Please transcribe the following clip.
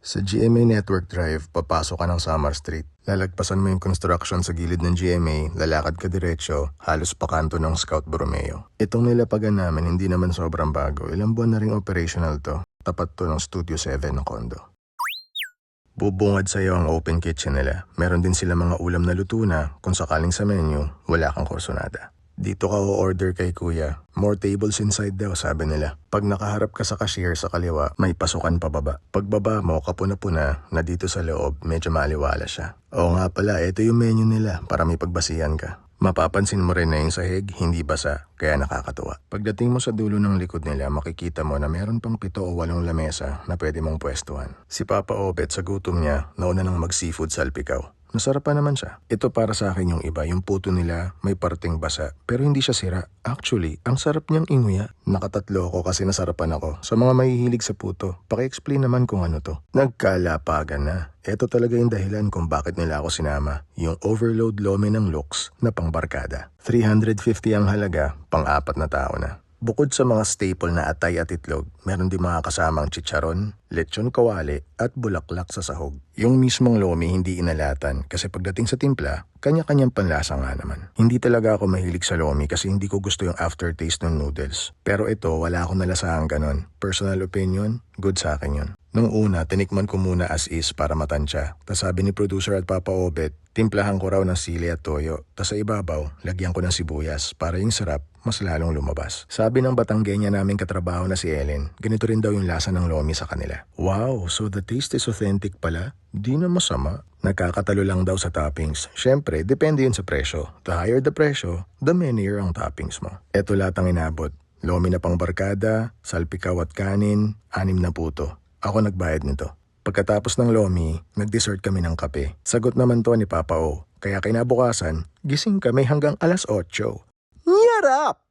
Sa GMA Network Drive, papasok ka ng Summer Street. Lalagpasan mo yung construction sa gilid ng GMA, lalakad ka diretsyo, halos pakanto ng Scout Borromeo. Itong nilapagan namin hindi naman sobrang bago, ilang buwan na ring operational to. Tapat to ng Studio 7 ng kondo. Bubungad sa iyo ang open kitchen nila. Meron din sila mga ulam na luto na kung sakaling sa menu, wala kang kursonada. Dito ka o-order kay kuya. More tables inside daw, sabi nila. Pag nakaharap ka sa cashier sa kaliwa, may pasukan pababa. Pagbaba mo, kapuna-puna, na dito sa loob, medyo maliwala siya. Oo nga pala, ito yung menu nila para may pagbasihan ka. Mapapansin mo rin na yung sahig, hindi basa, kaya nakakatuwa. Pagdating mo sa dulo ng likod nila, makikita mo na meron pang pito o walong lamesa na pwede mong pwestuhan. Si Papa Obet sa gutom niya, nauna nang mag-seafood salpikaw. Nasarapan naman siya. Ito para sa akin yung iba, yung puto nila may parting basa, pero hindi siya sira. Actually, ang sarap niyang inguya. Nakatatlo ako kasi nasarapan ako. Sa mga mahihilig sa puto, paki-explain naman kung ano to. Nagkalapagan na. Ito talaga yung dahilan kung bakit nila ako sinama. Yung overload lome ng looks na pangbarkada. 350 ang halaga, pang-apat na tao na. Bukod sa mga staple na atay at itlog, meron din mga kasamang chicharon, lechon kawali at bulaklak sa sahog. Yung mismong lomi hindi inalatan kasi pagdating sa timpla, kanya-kanyang panlasa nga naman. Hindi talaga ako mahilig sa lomi kasi hindi ko gusto yung aftertaste ng noodles. Pero ito, wala akong nalasahang ganon. Personal opinion, good sa akin yun. Nung una, tinikman ko muna as is para matansya. Tapos sabi ni producer at Papa Obet, timplahan ko raw ng sili at toyo. Tapos sa ibabaw, lagyan ko ng sibuyas para yung sarap mas lalong lumabas. Sabi ng Batanggenya naming katrabaho na si Ellen, ganito rin daw yung lasa ng lomi sa kanila. Wow, so the taste is authentic pala? Di na masama. Nagkakatalo lang daw sa toppings. Siyempre, depende yun sa presyo. The higher the presyo, the manyer ang toppings mo. Eto lahat ang inabot. Lomi na pang barkada, salpikaw at kanin, anim na puto. Ako nagbayad nito. Pagkatapos ng lomi, nag-dessert kami ng kape. Sagot naman to ni Papa O. Kaya kinabukasan, gising kami hanggang alas 8. Yarap!